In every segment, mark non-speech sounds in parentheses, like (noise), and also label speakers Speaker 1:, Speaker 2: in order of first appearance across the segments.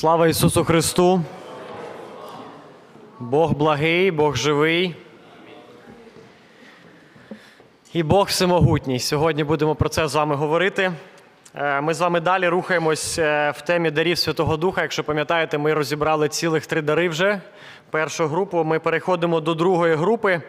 Speaker 1: Слава Ісусу Христу! Бог благий, Бог живий. І Бог всемогутній. Сьогодні будемо про це з вами говорити. Е, Ми з вами далі рухаємось е, в темі дарів Святого Духа. Якщо пам'ятаєте, ми розібрали цілих три дари вже. Першу групу. Ми переходимо до другої групи.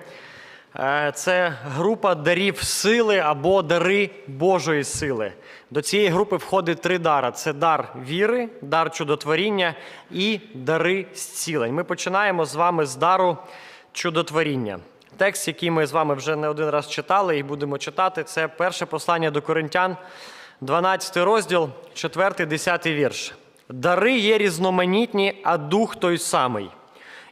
Speaker 1: Е, Це група дарів сили або дари Божої сили. До цієї групи входить три дара: це дар віри, дар чудотворіння і дари зцілень. Ми починаємо з вами з дару чудотворіння. Текст, який ми з вами вже не один раз читали і будемо читати, це перше послання до Коринтян, 12 розділ, 4, 10 вірш. Дари є різноманітні, а дух той самий.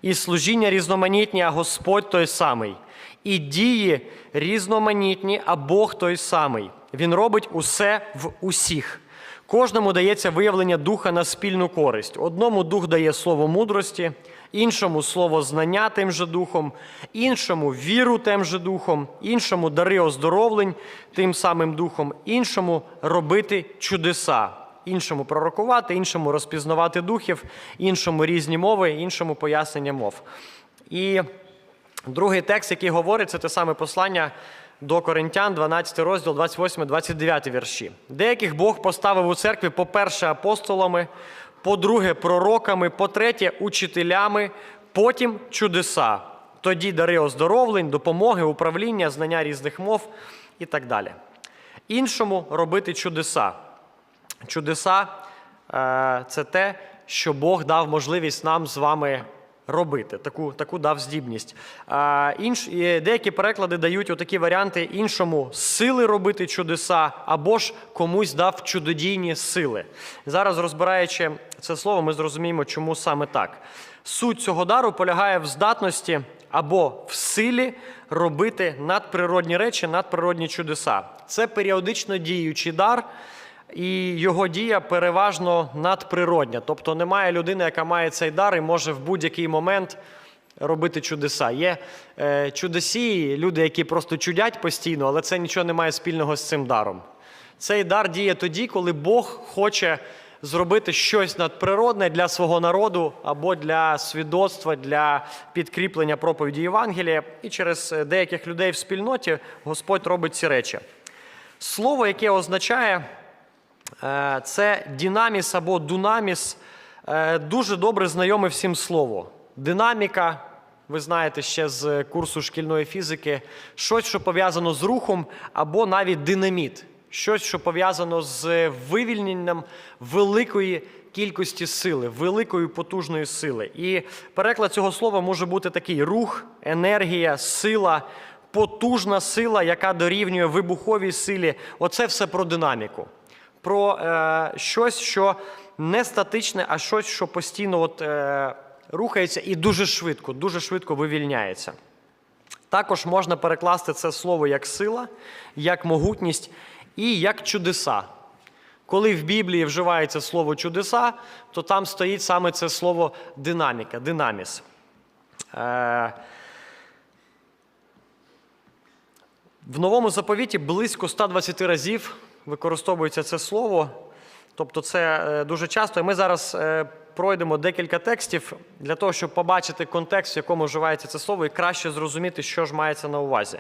Speaker 1: І служіння різноманітні, а Господь той самий. І дії різноманітні, а Бог той самий. Він робить усе в усіх. Кожному дається виявлення духа на спільну користь. Одному дух дає слово мудрості, іншому слово знання тим же духом, іншому віру тим же духом, іншому дари оздоровлень тим самим духом, іншому робити чудеса, іншому пророкувати, іншому розпізнавати духів, іншому різні мови, іншому пояснення мов. І другий текст, який говорить, це те саме послання до Коринтян, 12 розділ, 28, 29 вірші. Деяких Бог поставив у церкві, по-перше, апостолами, по-друге, пророками, по-третє, учителями, потім чудеса. Тоді дари оздоровлень, допомоги, управління, знання різних мов і так далі. Іншому робити чудеса. Чудеса е, це те, що Бог дав можливість нам з вами робити. Таку, таку дав здібність. Е, інш, деякі переклади дають отакі варіанти іншому сили робити чудеса, або ж комусь дав чудодійні сили. Зараз, розбираючи це слово, ми зрозуміємо, чому саме так. Суть цього дару полягає в здатності або в силі робити надприродні речі, надприродні чудеса. Це періодично діючий дар, і його дія переважно надприродня. Тобто немає людини, яка має цей дар і може в будь-який момент робити чудеса. Є е, чудесії, люди, які просто чудять постійно, але це нічого не має спільного з цим даром. Цей дар діє тоді, коли Бог хоче зробити щось надприродне для свого народу або для свідоцтва, для підкріплення проповіді Євангелія. І через деяких людей в спільноті Господь робить ці речі. Слово, яке означає це динаміс або дунаміс, е, дуже добре знайоме всім слово. Динаміка, ви знаєте ще з курсу шкільної фізики, щось, що пов'язано з рухом, або навіть динаміт, щось, що пов'язано з вивільненням великої кількості сили, великої потужної сили. І переклад цього слова може бути такий: рух, енергія, сила, потужна сила, яка дорівнює вибуховій силі. Оце все про динаміку. Про е, щось, що не статичне, а щось, що постійно от, е, рухається і дуже швидко, дуже швидко вивільняється. Також можна перекласти це слово як сила, як могутність і як чудеса. Коли в Біблії вживається слово чудеса, то там стоїть саме це слово динаміка, динаміс. Е, В новому заповіті близько 120 разів використовується це слово. Тобто це е, дуже часто. І ми зараз е, пройдемо декілька текстів для того, щоб побачити контекст, в якому вживається це слово, і краще зрозуміти, що ж мається на увазі.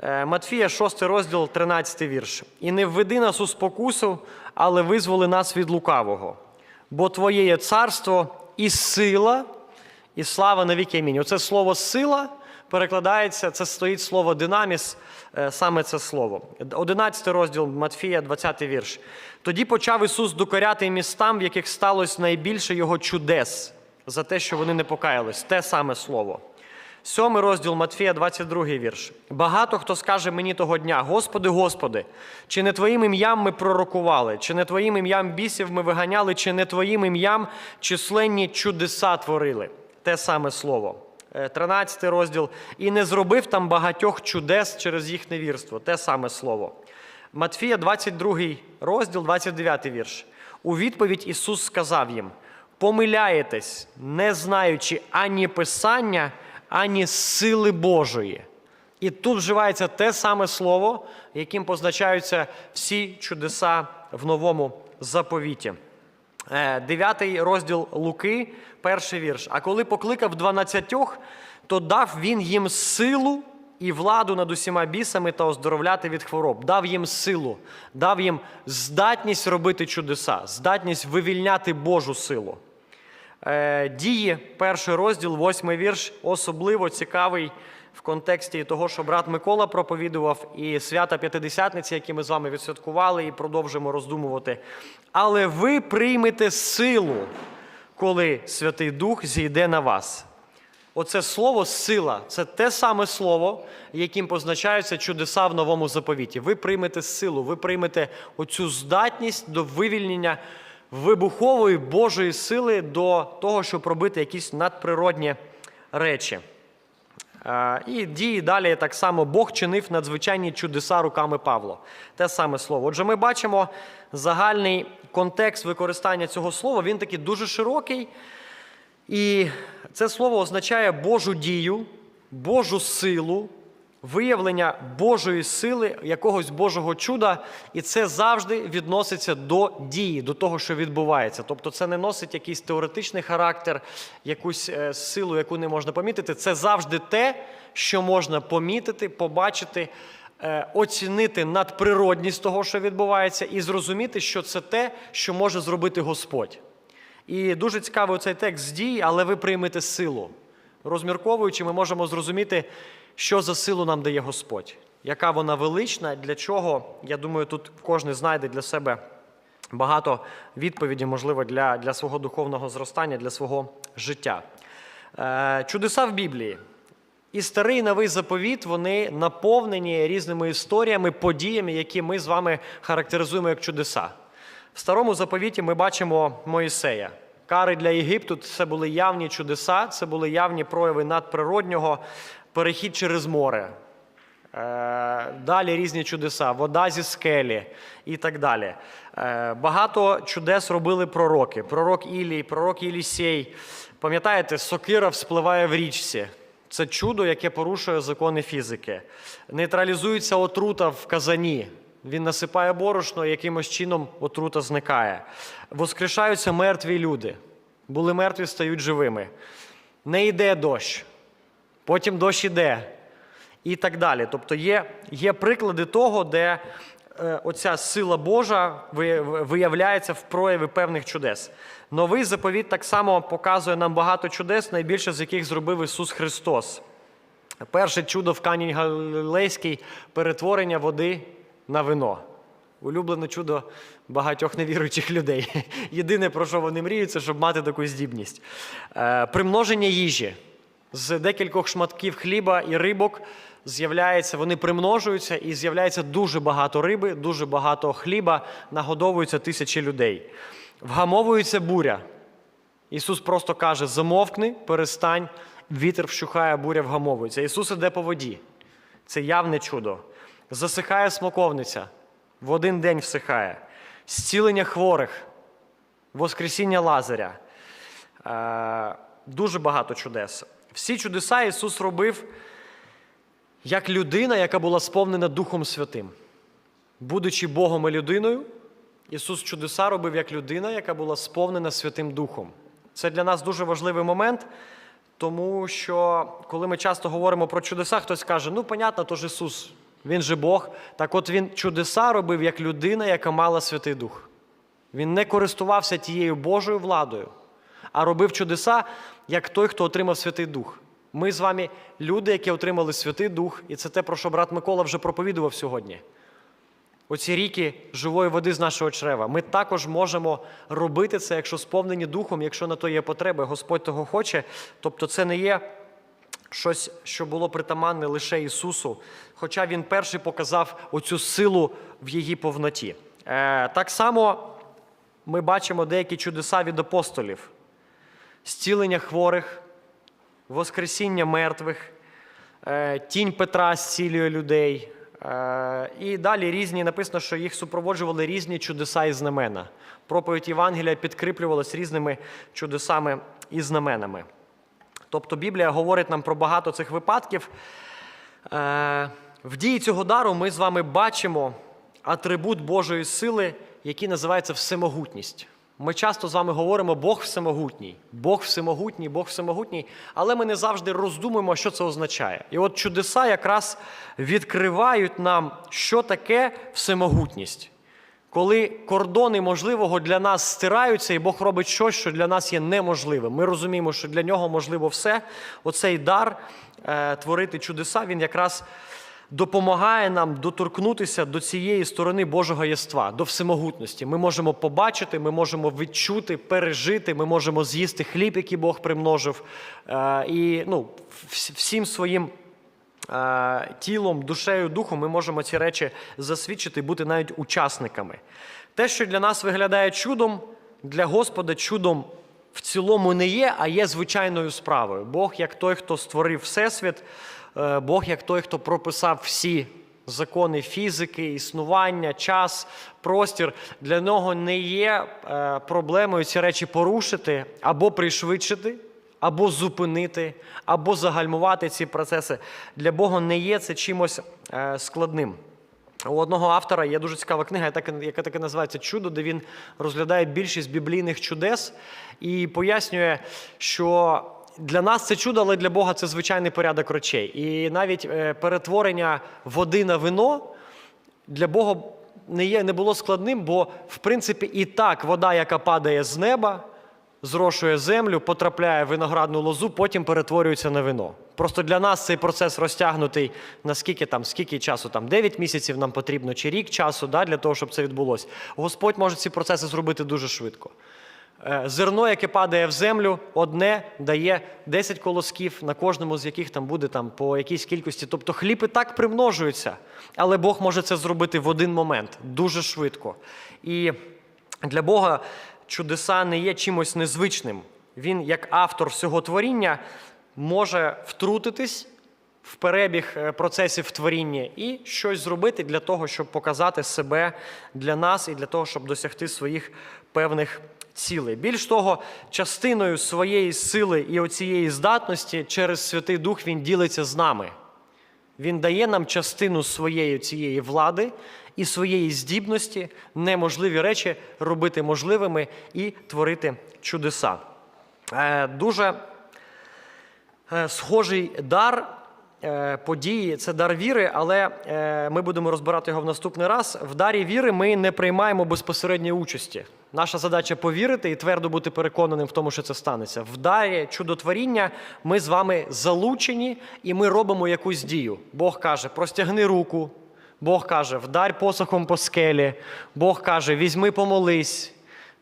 Speaker 1: Е, Матфія, 6 розділ, 13 вірш. І не введи нас у спокусу, але визволи нас від лукавого. Бо Твоє є царство і сила, і слава на віки. Амінь. Оце слово сила перекладається, це стоїть слово динаміс, е, саме це слово. 11 розділ Матфія, 20 вірш. Тоді почав Ісус докоряти містам, в яких сталося найбільше Його чудес за те, що вони не покаялись. Те саме слово. Сьомий розділ Матфія, 22 вірш. Багато хто скаже мені того дня: Господи, Господи, чи не Твоїм ім'ям ми пророкували, чи не Твоїм ім'ям бісів ми виганяли, чи не Твоїм ім'ям численні чудеса творили. Те саме слово. Е, 13 розділ. І не зробив там багатьох чудес через їх невірство. Те саме слово. Матфія, 22 розділ, 29 вірш. У відповідь Ісус сказав їм: помиляєтесь, не знаючи ані Писання, ані сили Божої. І тут вживається те саме слово, яким позначаються всі чудеса в новому заповіті. Е, Дев'ятий розділ Луки, перший вірш. А коли покликав дванадцятьох, то дав він їм силу і владу над усіма бісами та оздоровляти від хвороб. Дав їм силу, дав їм здатність робити чудеса, здатність вивільняти Божу силу. Е, Дії, перший розділ, восьмий вірш, особливо цікавий в контексті того, що брат Микола проповідував, і свята П'ятидесятниці, які ми з вами відсвяткували і продовжуємо роздумувати. Але ви приймете силу, коли Святий Дух зійде на вас. Оце слово сила це те саме слово, яким позначаються чудеса в новому заповіті. Ви приймете силу, ви приймете оцю здатність до вивільнення вибухової Божої сили до того, щоб робити якісь надприродні речі. Е, І дії далі так само Бог чинив надзвичайні чудеса руками Павла. Те саме слово. Отже, ми бачимо загальний контекст використання цього слова. Він такий дуже широкий. І це слово означає Божу дію, Божу силу, виявлення Божої сили, якогось Божого чуда, і це завжди відноситься до дії, до того, що відбувається. Тобто це не носить якийсь теоретичний характер, якусь е, силу, яку не можна помітити. Це завжди те, що можна помітити, побачити, е, оцінити надприродність того, що відбувається, і зрозуміти, що це те, що може зробити Господь. І дуже цікавий цей текст з дій, але ви приймете силу. Розмірковуючи, ми можемо зрозуміти, що за силу нам дає Господь, яка вона велична, для чого. Я думаю, тут кожен знайде для себе багато відповідей, можливо, для, для свого духовного зростання, для свого життя. Е, чудеса в Біблії. І старий і новий заповіт вони наповнені різними історіями, подіями, які ми з вами характеризуємо як чудеса. В старому заповіті ми бачимо Моїсея. Кари для Єгипту це були явні чудеса, це були явні прояви надприроднього, перехід через море. Е, Далі різні чудеса, вода зі скелі і так далі. Е, Багато чудес робили пророки. Пророк Ілій, пророк Єлісей. Пам'ятаєте, сокира вспливає в річці. Це чудо, яке порушує закони фізики. Нейтралізується отрута в казані. Він насипає борошно, якимось чином отрута зникає. Воскрешаються мертві люди. Були мертві, стають живими. Не йде дощ. Потім дощ іде. І так далі. Тобто є, є приклади того, де е, оця сила Божа виявляється в прояві певних чудес. Новий заповіт так само показує нам багато чудес, найбільше з яких зробив Ісус Христос. Перше чудо в Кані Галилейській перетворення води на вино. Улюблене чудо багатьох невіруючих людей. (laughs) Єдине, про що вони мріють, це щоб мати таку здібність. Е, примноження їжі. З декількох шматків хліба і рибок з'являється, вони примножуються і з'являється дуже багато риби, дуже багато хліба, нагодовуються тисячі людей. Вгамовується буря. Ісус просто каже: замовкни, перестань, вітер вщухає, буря вгамовується. Ісус іде по воді. Це явне чудо. Засихає смоковниця, в один день всихає. Зцілення хворих, Воскресіння Лазаря. Е, Дуже багато чудес. Всі чудеса Ісус робив як людина, яка була сповнена Духом Святим. Будучи Богом і людиною, Ісус чудеса робив як людина, яка була сповнена Святим Духом. Це для нас дуже важливий момент, тому що коли ми часто говоримо про чудеса, хтось каже, ну, понятно, то ж Ісус, Він же Бог. Так от Він чудеса робив як людина, яка мала Святий Дух. Він не користувався тією Божою владою, а робив чудеса, як той, хто отримав Святий Дух. Ми з вами люди, які отримали Святий Дух, і це те, про що брат Микола вже проповідував сьогодні. Оці ріки живої води з нашого чрева. Ми також можемо робити це, якщо сповнені духом, якщо на то є потреба, Господь того хоче. Тобто це не є щось, що було притаманне лише Ісусу, хоча Він перший показав оцю силу в її повноті. Е, так само ми бачимо деякі чудеса від апостолів: зцілення хворих, воскресіння мертвих, е, тінь Петра зцілює людей. Е, І далі різні написано, що їх супроводжували різні чудеса і знамена. Проповідь Євангелія підкріплювалась різними чудесами і знаменами. Тобто Біблія говорить нам про багато цих випадків. Е, В дії цього дару ми з вами бачимо атрибут Божої сили, який називається всемогутність. Ми часто з вами говоримо Бог всемогутній, Бог всемогутній, Бог всемогутній, але ми не завжди роздумуємо, що це означає. І от чудеса якраз відкривають нам, що таке всемогутність. Коли кордони можливого для нас стираються, і Бог робить щось, що для нас є неможливим. Ми розуміємо, що для нього можливо все. Оцей дар е, творити чудеса, він якраз допомагає нам доторкнутися до цієї сторони Божого єства, до всемогутності. Ми можемо побачити, ми можемо відчути, пережити, ми можемо з'їсти хліб, який Бог примножив. Е, і ну, всім своїм е, тілом, душею, духом ми можемо ці речі засвідчити, бути навіть учасниками. Те, що для нас виглядає чудом, для Господа чудом в цілому не є, а є звичайною справою. Бог, як той, хто створив Всесвіт, Бог, як той, хто прописав всі закони фізики, існування, час, простір, для нього не є е, проблемою ці речі порушити або пришвидшити або зупинити, або загальмувати ці процеси. Для Бога не є це чимось е, складним. У одного автора є дуже цікава книга, яка яка таки називається Чудо, де він розглядає більшість біблійних чудес і пояснює, що для нас це чудо, але для Бога це звичайний порядок речей. І навіть е, перетворення води на вино для Бога не, є, не було складним, бо в принципі і так вода, яка падає з неба, зрошує землю, потрапляє в виноградну лозу, потім перетворюється на вино. Просто для нас цей процес розтягнутий на скільки там, скільки часу, там 9 місяців нам потрібно, чи рік часу да, для того, щоб це відбулося. Господь може ці процеси зробити дуже швидко. Е, Зерно, яке падає в землю, одне дає 10 колосків, на кожному з яких там буде там, по якійсь кількості. Тобто хліб і так примножується, але Бог може це зробити в один момент, дуже швидко. І для Бога чудеса не є чимось незвичним. Він, як автор всього творіння, може втрутитись в перебіг е, процесів творіння і щось зробити для того, щоб показати себе для нас і для того, щоб досягти своїх певних цілей. Більш того, частиною своєї сили і оцієї здатності через Святий Дух він ділиться з нами. Він дає нам частину своєї цієї влади і своєї здібності неможливі речі робити можливими і творити чудеса. Е, Дуже е, схожий дар події це дар віри, але е, ми будемо розбирати його в наступний раз. В дарі віри ми не приймаємо безпосередньої участі. Наша задача повірити і твердо бути переконаним в тому, що це станеться. В дарі чудотворіння ми з вами залучені і ми робимо якусь дію. Бог каже: простягни руку. Бог каже, вдарь посохом по скелі. Бог каже, візьми, помолись.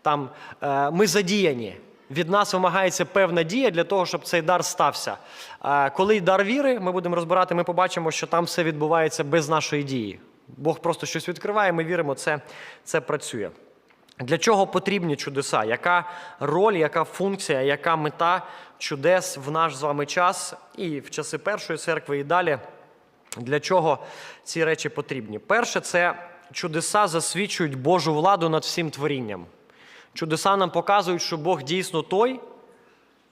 Speaker 1: Там е, ми задіяні. Від нас вимагається певна дія для того, щоб цей дар стався. Коли дар віри, ми будемо розбирати, ми побачимо, що там все відбувається без нашої дії. Бог просто щось відкриває, ми віримо, це, це працює. Для чого потрібні чудеса? Яка роль, яка функція, яка мета чудес в наш з вами час і в часи першої церкви, і далі? Для чого ці речі потрібні? Перше, це чудеса засвідчують Божу владу над всім творінням. Чудеса нам показують, що Бог дійсно той,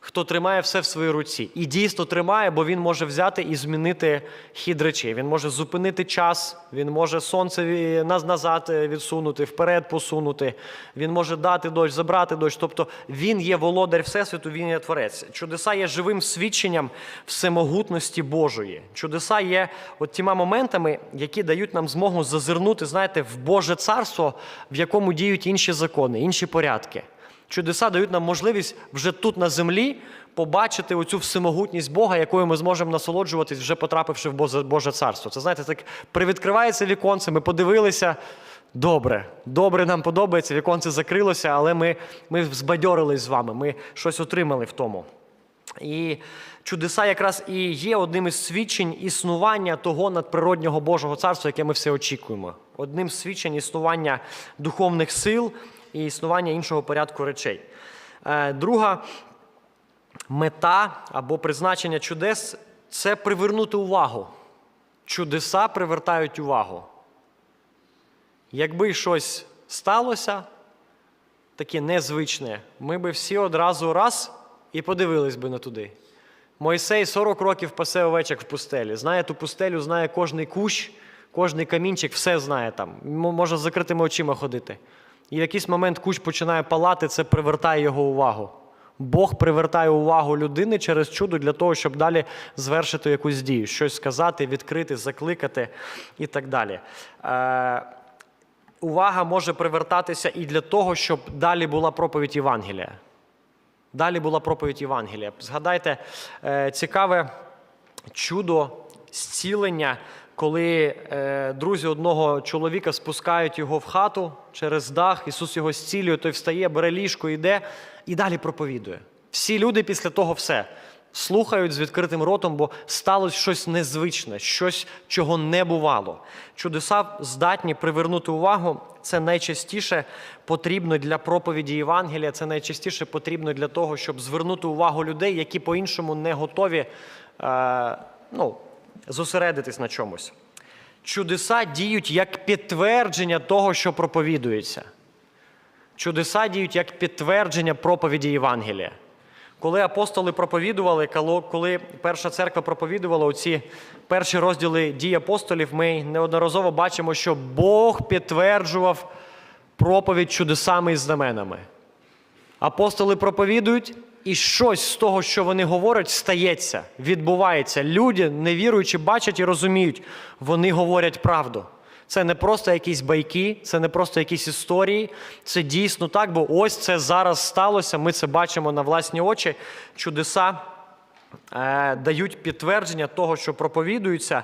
Speaker 1: хто тримає все в своїй руці. І дійсно тримає, бо він може взяти і змінити хід речей. Він може зупинити час, він може сонце назад е, відсунути, вперед посунути, він може дати дощ, забрати дощ. Тобто він є володар Всесвіту, він є творець. Чудеса є живим свідченням всемогутності Божої. Чудеса є от тіма моментами, які дають нам змогу зазирнути, знаєте, в Боже царство, в якому діють інші закони, інші порядки. Чудеса дають нам можливість вже тут на землі побачити оцю всемогутність Бога, якою ми зможемо насолоджуватись, вже потрапивши в Боже- царство. Це знаєте, так привідкривається віконце, ми подивилися. Добре, добре нам подобається, віконце закрилося, але ми, ми збадьорились з вами, ми щось отримали в тому. І чудеса якраз і є одним із свідчень існування того надприроднього Божого царства, яке ми все очікуємо. Одним з свідчень існування духовних сил і існування іншого порядку речей. Е, Друга мета або призначення чудес це привернути увагу. Чудеса привертають увагу. Якби щось сталося, таке незвичне, ми би всі одразу раз і подивились би на туди. Мойсей 40 років пасе овечок в пустелі. Знає ту пустелю, знає кожний кущ, кожний камінчик, все знає там. Може з закритими очима ходити. І в якийсь момент кущ починає палати, це привертає його увагу. Бог привертає увагу людини через чудо для того, щоб далі звершити якусь дію, щось сказати, відкрити, закликати і так далі. Е, увага може привертатися і для того, щоб далі була проповідь Євангелія. Далі була проповідь Євангелія. Згадайте е, цікаве чудо зцілення, коли е, друзі одного чоловіка спускають його в хату через дах, Ісус його зцілює, той встає, бере ліжко, йде і далі проповідує. Всі люди після того все слухають з відкритим ротом, бо сталося щось незвичне, щось, чого не бувало. Чудеса здатні привернути увагу. Це найчастіше потрібно для проповіді Євангелія, це найчастіше потрібно для того, щоб звернути увагу людей, які по-іншому не готові е, ну, зосередитись на чомусь. Чудеса діють як підтвердження того, що проповідується. Чудеса діють як підтвердження проповіді Євангелія. Коли апостоли проповідували, коли- перша церква проповідувала оці перші розділи дій апостолів, ми неодноразово бачимо, що Бог підтверджував проповідь чудесами і знаменами. Апостоли проповідують, і щось з того, що вони говорять, стається, відбувається. Люди, невіруючи, бачать і розуміють, вони говорять правду. Це не просто якісь байки, це не просто якісь історії. Це дійсно так, бо ось це зараз сталося. Ми це бачимо на власні очі. Чудеса е, дають підтвердження того, що проповідується.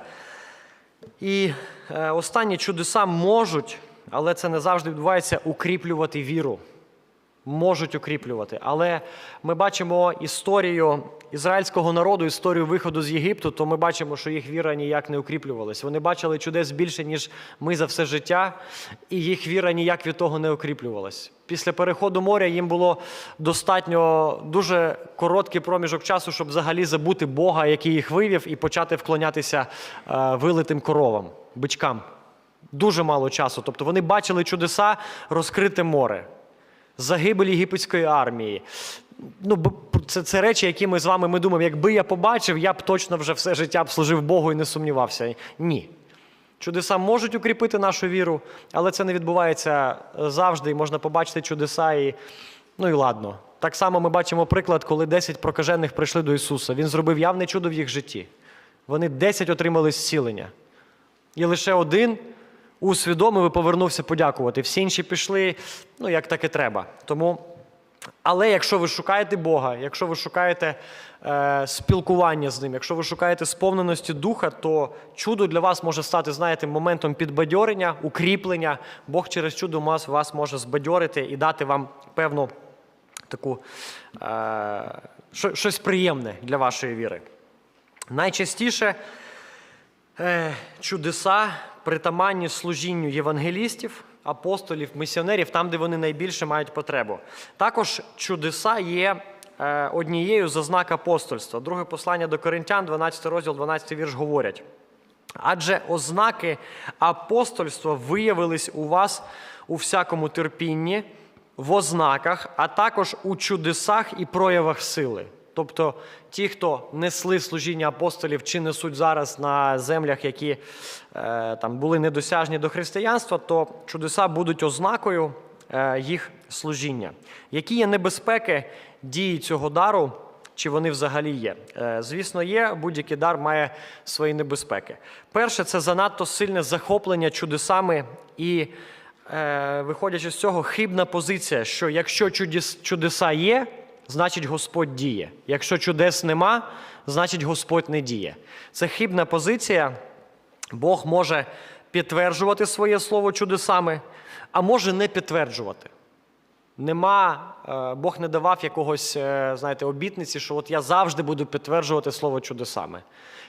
Speaker 1: І е, останні чудеса можуть, але це не завжди відбувається, укріплювати віру. Можуть укріплювати. Але ми бачимо історію ізраїльського народу, історію виходу з Єгипту, то ми бачимо, що їх віра ніяк не укріплювалась. Вони бачили чудес більше, ніж ми за все життя, і їх віра ніяк від того не укріплювалась. Після переходу моря їм було достатньо дуже короткий проміжок часу, щоб взагалі забути Бога, який їх вивів, і почати вклонятися е, вилитим коровам, бичкам. Дуже мало часу. Тобто вони бачили чудеса, розкрите море загибель єгипетської армії. Ну, це, це речі, які ми з вами ми думаємо, якби я побачив, я б точно вже все життя б служив Богу і не сумнівався. Ні. Чудеса можуть укріпити нашу віру, але це не відбувається завжди. І можна побачити чудеса і ну і ладно. Так само ми бачимо приклад, коли 10 прокажених прийшли до Ісуса. Він зробив явне чудо в їх житті. Вони 10 отримали зцілення. І лише один усвідомив і повернувся подякувати. Всі інші пішли, ну, як так і треба. Тому, але якщо ви шукаєте Бога, якщо ви шукаєте е, спілкування з ним, якщо ви шукаєте сповненості духа, то чудо для вас може стати, знаєте, моментом підбадьорення, укріплення. Бог через чудо вас, може збадьорити і дати вам певну таку е, щось приємне для вашої віри. Найчастіше чудеса притаманні служінню євангелістів, апостолів, місіонерів, там, де вони найбільше мають потребу. Також чудеса є е, однією з ознак апостольства. Друге послання до Коринтян, 12 розділ, 12 вірш говорять. Адже ознаки апостольства виявились у вас у всякому терпінні, в ознаках, а також у чудесах і проявах сили. Тобто ті, хто несли служіння апостолів чи несуть зараз на землях, які е, там були недосяжні до християнства, то чудеса будуть ознакою е, їх служіння. Які є небезпеки дії цього дару? Чи вони взагалі є? Е, Звісно, є. Будь-який дар має свої небезпеки. Перше, це занадто сильне захоплення чудесами і, е, виходячи з цього, хибна позиція, що якщо чудес, чудеса є, значить Господь діє. Якщо чудес нема, значить Господь не діє. Це хибна позиція. Бог може підтверджувати своє слово чудесами, а може не підтверджувати. Нема, е, Бог не давав якогось, е, знаєте, обітниці, що от я завжди буду підтверджувати слово чудесами.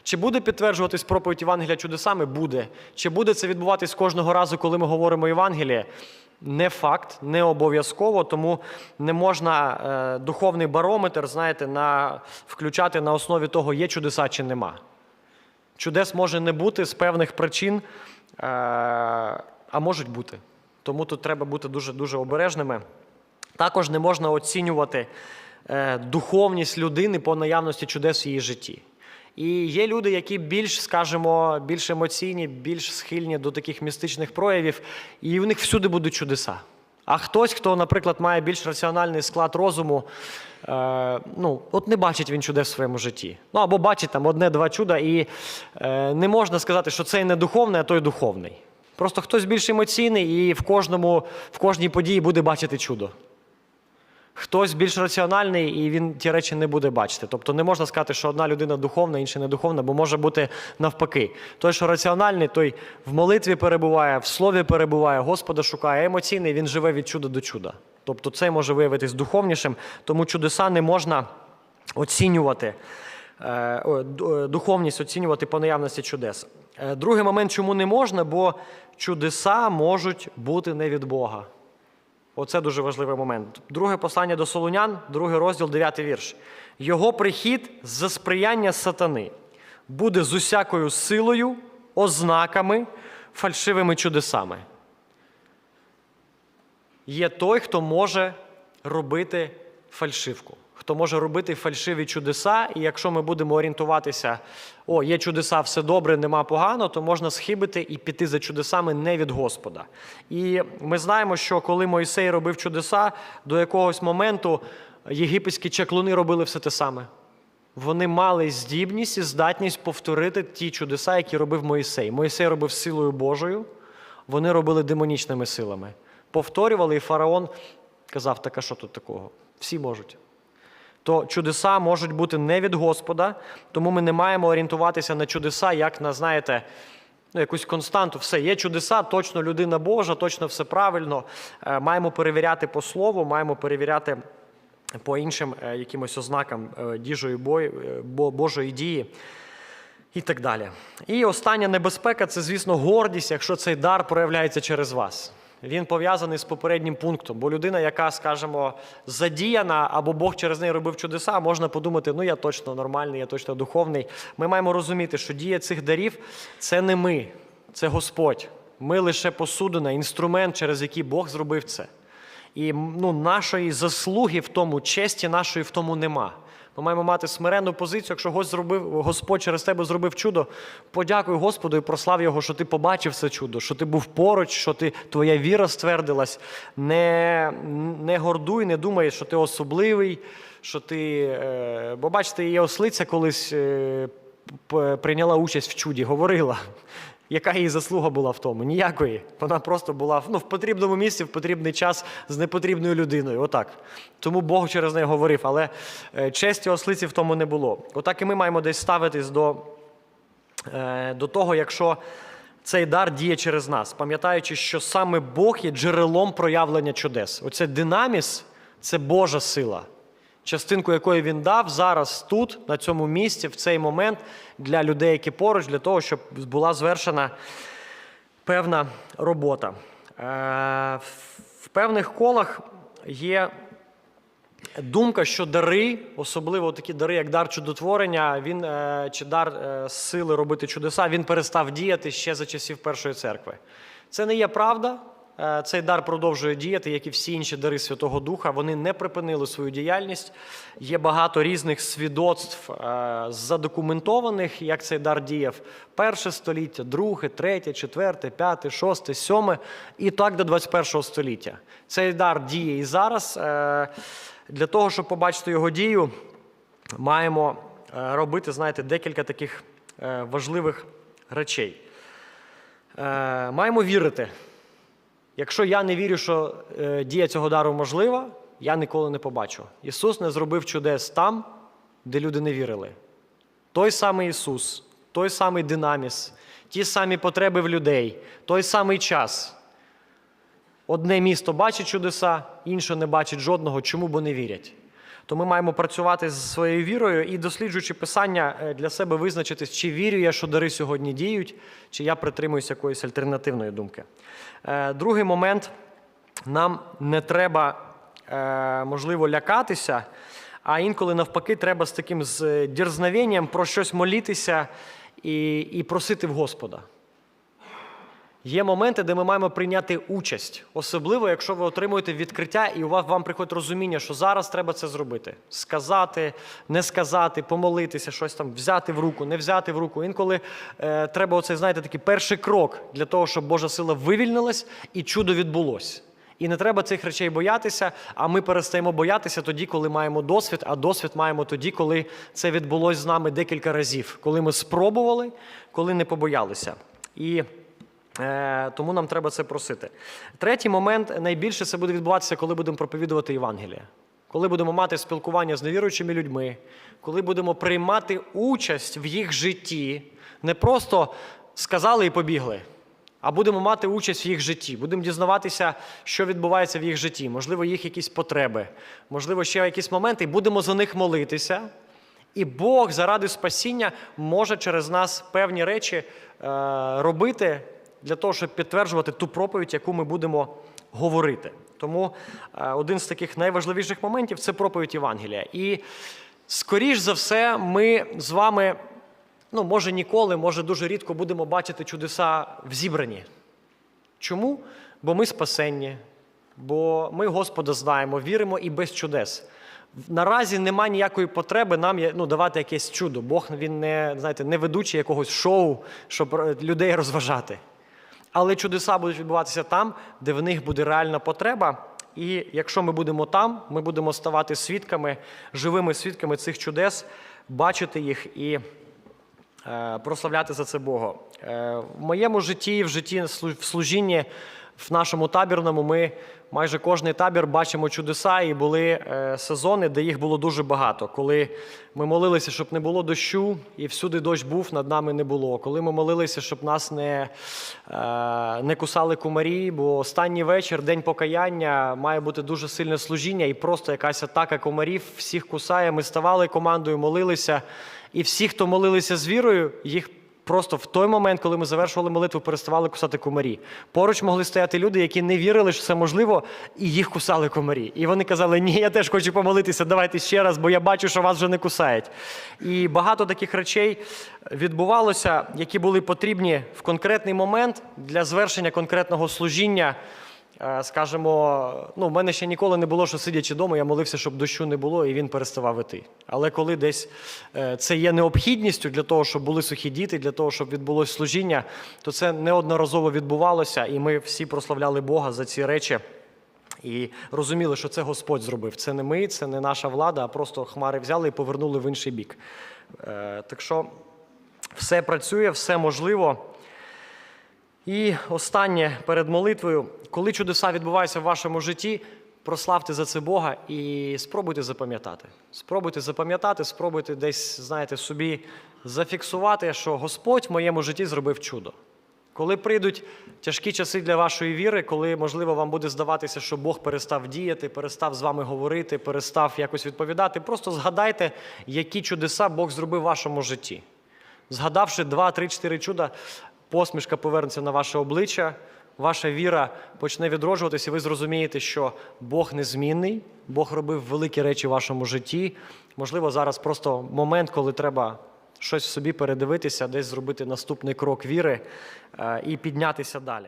Speaker 1: Чи буде підтверджуватись проповідь Євангелія чудесами? Буде. Чи буде це відбуватись кожного разу, коли ми говоримо Євангеліє? Не факт, не обов'язково, тому не можна е, духовний барометр, знаєте, на, включати на основі того, є чудеса чи нема. Чудес може не бути з певних причин, а можуть бути. Тому тут треба бути дуже дуже обережними. Також не можна оцінювати е, духовність людини по наявності чудес в її житті. І є люди, які більш, скажімо, більш емоційні, більш схильні до таких містичних проявів, і в них всюди будуть чудеса. А хтось, хто, наприклад, має більш раціональний склад розуму, е, ну, от не бачить він чудес в своєму житті. Ну або бачить там одне-два чуда, і е, не можна сказати, що цей не духовний, а той духовний. Просто хтось більш емоційний і в кожному, в кожній події буде бачити чудо. Хтось більш раціональний і він ті речі не буде бачити. Тобто не можна сказати, що одна людина духовна, інша не духовна, бо може бути навпаки. Той, що раціональний, той в молитві перебуває, в слові перебуває, Господа шукає, емоційний він живе від чуда до чуда. Тобто це може виявитись духовнішим, тому чудеса не можна оцінювати. е, е, Духовність оцінювати по наявності чудес. Е, Другий момент, чому не можна, бо чудеса можуть бути не від Бога. Оце дуже важливий момент. Друге послання до Солунян, другий розділ, дев'ятий вірш. Його прихід за сприяння сатани буде з усякою силою, ознаками, фальшивими чудесами. Є той, хто може робити фальшивку, хто може робити фальшиві чудеса, і якщо ми будемо орієнтуватися, о, є чудеса, все добре, нема погано, то можна схибити і піти за чудесами не від Господа. І ми знаємо, що коли Мойсей робив чудеса, до якогось моменту єгипетські чаклуни робили все те саме. Вони мали здібність і здатність повторити ті чудеса, які робив Моїсей. Моїсей робив силою Божою, вони робили демонічними силами. Повторювали, і фараон казав: так а що тут такого? Всі можуть. То чудеса можуть бути не від Господа, тому ми не маємо орієнтуватися на чудеса, як на, знаєте, ну, якусь константу. Все, є чудеса, точно людина Божа, точно все правильно. Е, Маємо перевіряти по слову, маємо перевіряти по іншим е, якимось ознакам е, діжої Божої дії і так далі. І остання небезпека це, звісно, гордість, якщо цей дар проявляється через вас. Він пов'язаний з попереднім пунктом, бо людина, яка, скажімо, задіяна або Бог через неї робив чудеса, можна подумати, ну я точно нормальний, я точно духовний. Ми маємо розуміти, що дія цих дарів це не ми, це Господь. Ми лише посудина, інструмент, через який Бог зробив це. І ну, нашої заслуги в тому, честі нашої в тому нема. Ми маємо мати смиренну позицію, якщо Господь зробив, Господь через тебе зробив чудо, подякуй Господу і прослав Його, що ти побачив це чудо, що ти був поруч, що ти, твоя віра ствердилась. Не, не гордуй, не думай, що ти особливий, що ти. Е, бо бачите, є ослиця колись е, прийняла участь в чуді, говорила. Яка її заслуга була в тому? Ніякої. Вона просто була ну, в потрібному місці, в потрібний час з непотрібною людиною. Отак. Тому Бог через неї говорив, але е, честі ослиці в тому не було. Отак і ми маємо десь ставитись до, е, до того, якщо цей дар діє через нас, пам'ятаючи, що саме Бог є джерелом проявлення чудес. Оце динаміс це Божа сила частинку якої він дав зараз тут, на цьому місці, в цей момент для людей, які поруч, для того, щоб була звершена певна робота. Е, В певних колах є думка, що дари, особливо такі дари, як дар чудотворення, він е, чи дар е, сили робити чудеса, він перестав діяти ще за часів Першої церкви. Це не є правда. Е, Цей дар продовжує діяти, як і всі інші дари Святого Духа. Вони не припинили свою діяльність. Є багато різних свідоцтв е, задокументованих, як цей дар діяв перше століття, друге, третє, четверте, п'яте, шосте, сьоме і так до 21 століття. Цей дар діє і зараз. Е, Для того, щоб побачити його дію, маємо робити, знаєте, декілька таких важливих речей. Маємо вірити. Якщо я не вірю, що е, дія цього дару можлива, я ніколи не побачу. Ісус не зробив чудес там, де люди не вірили. Той самий Ісус, той самий динаміс, ті самі потреби в людей, той самий час. Одне місто бачить чудеса, інше не бачить жодного, чому бо не вірять. То ми маємо працювати з своєю вірою і, досліджуючи писання, е, для себе визначитись, чи вірю я, що дари сьогодні діють, чи я притримуюся якоїсь альтернативної думки. Е, Другий момент нам не треба, е, можливо, лякатися, а інколи навпаки, треба з таким з дірзновенням про щось молітися і, і просити в Господа. Є моменти, де ми маємо прийняти участь, особливо, якщо ви отримуєте відкриття, і у вас вам приходить розуміння, що зараз треба це зробити. Сказати, не сказати, помолитися, щось там взяти в руку, не взяти в руку. Інколи е, треба оцей, знаєте, такий перший крок для того, щоб Божа сила вивільнилась і чудо відбулось. І не треба цих речей боятися, а ми перестаємо боятися тоді, коли маємо досвід, а досвід маємо тоді, коли це відбулось з нами декілька разів, коли ми спробували, коли не побоялися. І тому нам треба це просити. Третій момент найбільше це буде відбуватися, коли будемо проповідувати Євангеліє. Коли будемо мати спілкування з невіруючими людьми, коли будемо приймати участь в їх житті, не просто сказали і побігли, а будемо мати участь в їх житті, будемо дізнаватися, що відбувається в їх житті, можливо, їх якісь потреби, можливо, ще якісь моменти, і будемо за них молитися. І Бог заради спасіння може через нас певні речі е, робити для того, щоб підтверджувати ту проповідь, яку ми будемо говорити. Тому е, один з таких найважливіших моментів це проповідь Євангелія. І скоріш за все, ми з вами, ну, може ніколи, може дуже рідко будемо бачити чудеса в зібранні. Чому? Бо ми спасенні, бо ми Господа знаємо, віримо і без чудес. Наразі немає ніякої потреби нам ну, давати якесь чудо. Бог він не, знаєте, не ведучий якогось шоу, щоб е, людей розважати. Але чудеса будуть відбуватися там, де в них буде реальна потреба. І якщо ми будемо там, ми будемо ставати свідками, живими свідками цих чудес, бачити їх і е, прославляти за це Бога. Е, в моєму житті, в житті в служінні в нашому табірному, ми майже кожний табір бачимо чудеса, і були е, сезони, де їх було дуже багато. Коли ми молилися, щоб не було дощу, і всюди дощ був, над нами не було. Коли ми молилися, щоб нас не, е, не кусали кумарі, бо останній вечір, день покаяння, має бути дуже сильне служіння, і просто якась атака комарів всіх кусає. Ми ставали командою, молилися. І всі, хто молилися з вірою, їх просто в той момент, коли ми завершували молитву, переставали кусати комарі. Поруч могли стояти люди, які не вірили, що це можливо, і їх кусали комарі. І вони казали: Ні, я теж хочу помолитися, давайте ще раз, бо я бачу, що вас вже не кусають. І багато таких речей відбувалося, які були потрібні в конкретний момент для звершення конкретного служіння. Е, Скажімо, ну, в мене ще ніколи не було, що сидячи вдома, я молився, щоб дощу не було, і він переставав іти. Але коли десь е, це є необхідністю для того, щоб були сухі діти, для того, щоб відбулось служіння, то це неодноразово відбувалося, і ми всі прославляли Бога за ці речі. І розуміли, що це Господь зробив. Це не ми, це не наша влада, а просто хмари взяли і повернули в інший бік. Е, Так що все працює, все можливо. І останнє перед молитвою, коли чудеса відбуваються в вашому житті, прославте за це Бога і спробуйте запам'ятати. Спробуйте запам'ятати, спробуйте десь, знаєте, собі зафіксувати, що Господь в моєму житті зробив чудо. Коли прийдуть тяжкі часи для вашої віри, коли, можливо, вам буде здаватися, що Бог перестав діяти, перестав з вами говорити, перестав якось відповідати, просто згадайте, які чудеса Бог зробив в вашому житті. Згадавши два, три, чотири чуда, посмішка повернеться на ваше обличчя, ваша віра почне відроджуватися, і ви зрозумієте, що Бог незмінний, Бог робив великі речі в вашому житті. Можливо, зараз просто момент, коли треба щось в собі передивитися, десь зробити наступний крок віри е, і піднятися далі.